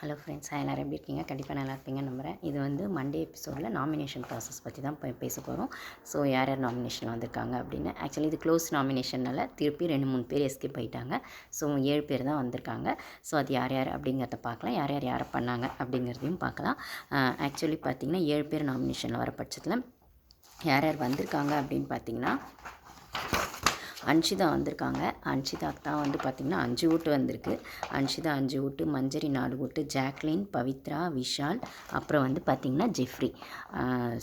Hello friends எல்லோரும் எப்படி இருக்கீங்க? கண்டிப்பாக நல்லா இருப்பீங்கன்னு நம்புகிறேன் இது வந்து மண்டே எபிசோடில் நாமினேஷன் ப்ராசஸ் பற்றி தான் பேச போகிறோம் ஸோ யார் யார் நாமினேஷன் வந்திருக்காங்க அப்படின்னு. ஆக்சுவலி இது க்ளோஸ் நாமினேஷனால் திருப்பி ரெண்டு மூணு பேர் எஸ்கேப் ஆயிட்டாங்க. ஸோ ஏழு பேர் தான் வந்திருக்காங்க. ஸோ அது யார் யார் அப்படிங்கிறத பார்க்கலாம். யார் யார் யாரை பண்ணாங்க அப்படிங்கிறதையும் பார்க்கலாம். ஆக்சுவலி பார்த்திங்கன்னா ஏழு பேர் நாமினேஷனில் வர பட்சத்தில் யார் யார் வந்திருக்காங்க அப்படின்னு பார்த்தீங்கன்னா அன்ஷிதா வந்திருக்காங்க. அன்ஷிதாக்கு தான் வந்து பார்த்திங்கன்னா அஞ்சு ஓட்டு வந்திருக்கு. அன்ஷிதா அஞ்சு ஓட்டு மஞ்சரி நாலு ஓட்டு ஜாக்லின் பவித்ரா விஷால் அப்புறம் வந்து பார்த்திங்கன்னா ஜெஃப்ரி.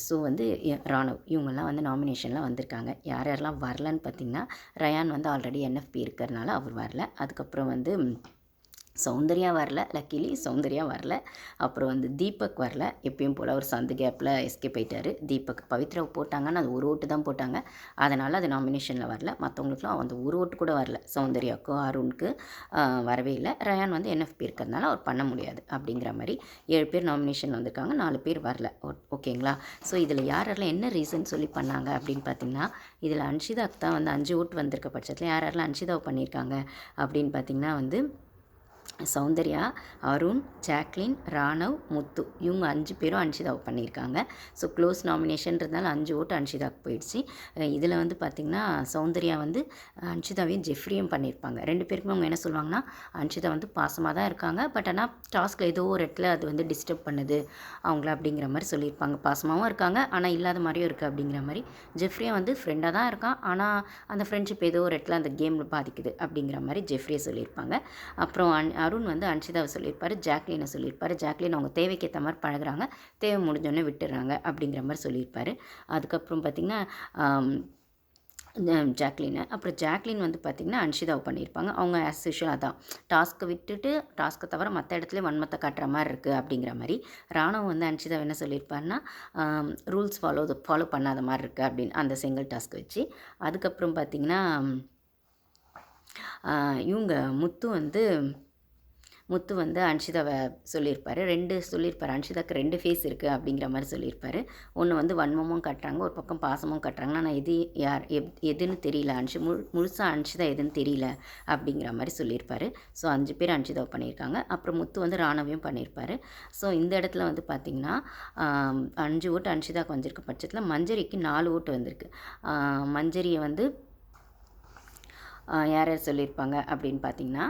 ஸோ வந்து ராணவ் இவங்கெல்லாம் வந்து நாமினேஷன்லாம் வந்திருக்காங்க. யார் யாரெல்லாம் வரலன்னு பார்த்திங்கன்னா ரயான் வந்து ஆல்ரெடி என்எஃப்பி இருக்கிறதுனால அவர் வரல. அதுக்கப்புறம் வந்து சௌந்தர்யா வரல லக்கிலி சௌந்தர்யா வரல. அப்புறம் வந்து தீபக் வரல எப்பயும் போல் அவர் சந்து கேப்பில் எஸ்கேப் போயிட்டார். தீபக் பவித்ராவை போட்டாங்கன்னா அது ஒரு ஓட்டு தான் போட்டாங்க. அதனால் அது நாமினேஷனில் வரல. மற்றவங்களுக்குலாம் அந்த ஒரு ஓட்டு கூட வரல. சௌந்தர்யாவுக்கும் அருணுக்கு வரவே இல்லை. ரயான் வந்து என்எஃப்பி இருக்கிறதுனால அவர் பண்ண முடியாது அப்படிங்கிற மாதிரி ஏழு பேர் நாமினேஷன் வந்திருக்காங்க. நாலு பேர் வரல. ஓகேங்களா? ஸோ இதில் யாரெல்லாம் என்ன ரீசன் சொல்லி பண்ணாங்க அப்படின்னு பார்த்தீங்கன்னா இதில் அன்ஷிதாக்கு தான் வந்து அஞ்சு ஓட்டு வந்திருக்க பட்சத்தில் யார் யாரெல்லாம் அன்ஷிதாவை பண்ணியிருக்காங்க அப்படின்னு பார்த்தீங்கன்னா வந்து சௌந்தர்யா அருண் ஜாக்லின் ராணவ் முத்து. இவங்க அஞ்சு பேரும் அன்ஷிதாவை பண்ணியிருக்காங்க. ஸோ க்ளோஸ் நாமினேஷன்றதுனால அஞ்சு ஓட்டு அன்ஷிதாவுக்கு போயிடுச்சு. இதில் வந்து பார்த்திங்கன்னா சௌந்தர்யா வந்து அன்ஷிதாவையும் ஜெஃப்ரியும் பண்ணியிருப்பாங்க. ரெண்டு பேருக்குமே அவங்க என்ன சொல்லுவாங்கன்னா அன்ஷிதா வந்து பாசமாக தான் இருக்காங்க. பட் ஆனால் டாஸ்கில் ஏதோ ஒரு இடத்துல அது வந்து டிஸ்டர்ப் பண்ணுது. அவங்கள அப்படிங்கிற மாதிரி சொல்லியிருப்பாங்க. பாசமாகவும் இருக்காங்க. ஆனால் இல்லாத மாதிரியும் இருக்குது அப்படிங்கிற மாதிரி. ஜெஃப்ரியா வந்து ஃப்ரெண்டாக தான் இருக்கான். ஆனால் அந்த ஃப்ரெண்ட்ஷிப் ஏதோ ஒரு இடத்துல அந்த கேமில் பாதிக்குது அப்படிங்கிற மாதிரி ஜெஃப்ரியை சொல்லியிருப்பாங்க. அப்புறம் அருண் வந்து அன்ஷிதாவை சொல்லியிருப்பார் ஜாக்லினை சொல்லியிருப்பார். ஜாக்லின் அவங்க தேவைக்கேற்ற மாதிரி பழகுறாங்க. தேவை முடிஞ்சோடனே விட்டுறாங்க அப்படிங்கிற மாதிரி சொல்லியிருப்பார். அதுக்கப்புறம் பார்த்திங்கன்னா ஜாக்லினை. அப்புறம் ஜாக்லின் வந்து பார்த்திங்கன்னா அன்ஷிதாவை பண்ணியிருப்பாங்க. அவங்க ஆஸ் யூஷுவல் அதான் டாஸ்க்கை விட்டுட்டு டாஸ்க்கை தவிர மற்ற இடத்துல வன்மத்தை காட்டுற மாதிரி இருக்குது அப்படிங்கிற மாதிரி. ராணுவம் வந்து அன்ஷிதா என்ன சொல்லியிருப்பாருன்னா ரூல்ஸ் ஃபாலோ ஃபாலோ பண்ணாத மாதிரி இருக்குது அப்படின்னு அந்த சிங்கிள் டாஸ்க் வச்சு. அதுக்கப்புறம் பார்த்திங்கன்னா இவங்க முத்து வந்து முத்து வந்து அன்ஷிதாவை சொல்லியிருப்பார். ரெண்டு சொல்லியிருப்பார். அன்ஷிதாக்கு ரெண்டு ஃபேஸ் இருக்குது அப்படிங்கிற மாதிரி சொல்லியிருப்பார். ஒன்று வந்து வன்மமும் கட்டுறாங்க. ஒரு பக்கம் பாசமும் கட்டுறாங்க. ஆனால் எது யார்? எப் எதுன்னு தெரியல. அன்ஷி முழு முழுசாக அன்ஷிதா எதுன்னு தெரியல அப்படிங்கிற மாதிரி சொல்லியிருப்பார். ஸோ அஞ்சு பேர் அன்ஷிதாவை பண்ணியிருக்காங்க. அப்புறம் முத்து வந்து ராணவியும் பண்ணியிருப்பார். ஸோ இந்த இடத்துல வந்து பார்த்திங்கன்னா அஞ்சு ஓட்டு அன்ஷிதாவுக்கு வந்திருக்க பட்சத்தில் மஞ்சரிக்கு நாலு ஓட்டு வந்திருக்கு. மஞ்சரியை வந்து யார் யார் சொல்லியிருப்பாங்க அப்படின்னு பார்த்தீங்கன்னா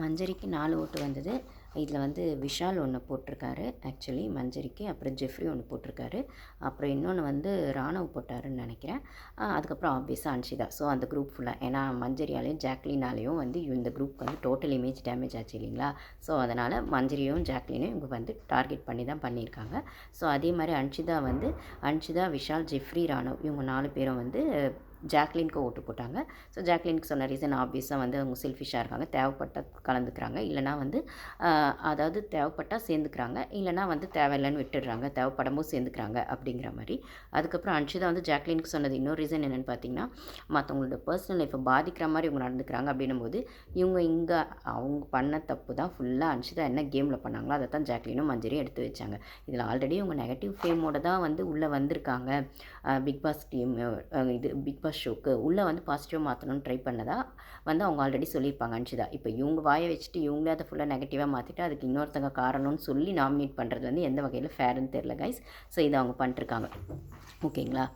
மஞ்சரிக்கு நாலு ஓட்டு வந்தது. இதில் வந்து விஷால் ஒன்று போட்டிருக்காரு ஆக்சுவலி மஞ்சரிக்கு அப்புறம் ஜெஃப்ரி ஒன்று போட்டிருக்காரு. அப்புறம் இன்னொன்று வந்து ராணுவ போட்டாருன்னு நினைக்கிறேன். அதுக்கப்புறம் ஆப்வியஸாக அன்ஷிதா. ஸோ அந்த குரூப் ஃபுல்லாக ஏன்னா மஞ்சரியாலையும் ஜாக்லினாலேயும் வந்து இந்த குரூப் வந்து டோட்டல் இமேஜ் டேமேஜ் ஆச்சு இல்லைங்களா? ஸோ அதனால் மஞ்சரியும் ஜாக்லினும் இவங்க வந்து டார்கெட் பண்ணி தான் பண்ணியிருக்காங்க. ஸோ அதே மாதிரி அன்ஷிதா வந்து அன்ஷிதா விஷால் ஜெஃப்ரி ராணவ் இவங்க நாலு பேரும் வந்து ஜாக்லின்க்கு ஓட்டு போட்டாங்க. ஸோ ஜாக்லின்க்கு சொன்ன ரீசன் ஆப்வியஸாக வந்து அவங்க செல்ஃபிஷாக இருக்காங்க. தேவைப்பட்டால் கலந்துக்கிறாங்க. இல்லைனா வந்து அதாவது தேவைப்பட்டால் சேர்ந்துக்கிறாங்க. இல்லைனா வந்து தேவையில்லைன்னு விட்டுடுறாங்க. தேவைப்படமும் சேர்ந்துக்கிறாங்க அப்படிங்கிற மாதிரி. அதுக்கப்புறம் அன்ஷிதா வந்து ஜாக்லின்க்கு சொன்னது இன்னொரு ரீசன் என்னென்னு பார்த்தீங்கன்னா மற்றவங்களோட பர்சனல் லைஃப்பை பாதிக்கிற மாதிரி இவங்க நடந்துக்கிறாங்க அப்படின்னும் போது இவங்க இங்கே அவங்க பண்ண தப்பு தான் ஃபுல்லாக அன்ஷிதா என்ன கேமில் பண்ணாங்களோ அதை தான் ஜாக்லினும் மஞ்சரியும் எடுத்து வச்சாங்க. இதில் ஆல்ரெடி இவங்க நெகட்டிவ் ஃபேமோட தான் வந்து உள்ளே வந்திருக்காங்க. பிக் பாஸ் டீம் இது பிக் பாஸ் ஷோக்கு உள்ளே வந்து பாசிட்டிவாக மாற்றணும்னு ட்ரை பண்ணதாக வந்து அவங்க ஆல்ரெடி சொல்லியிருப்பாங்க அன்ஷிதா. இப்போ இவங்க வாயை வச்சுட்டு இவங்களே அதை ஃபுல்லாக நெகட்டிவாக மாற்றிட்டு அதுக்கு இன்னொருத்தங்க காரணம்னு சொல்லி நாமினேட் பண்ணுறது வந்து எந்த வகையில் ஃபேருன்னு தெரில கைஸ் ஸோ இதை அவங்க பண்ணிட்டுருக்காங்க ஓகேங்களா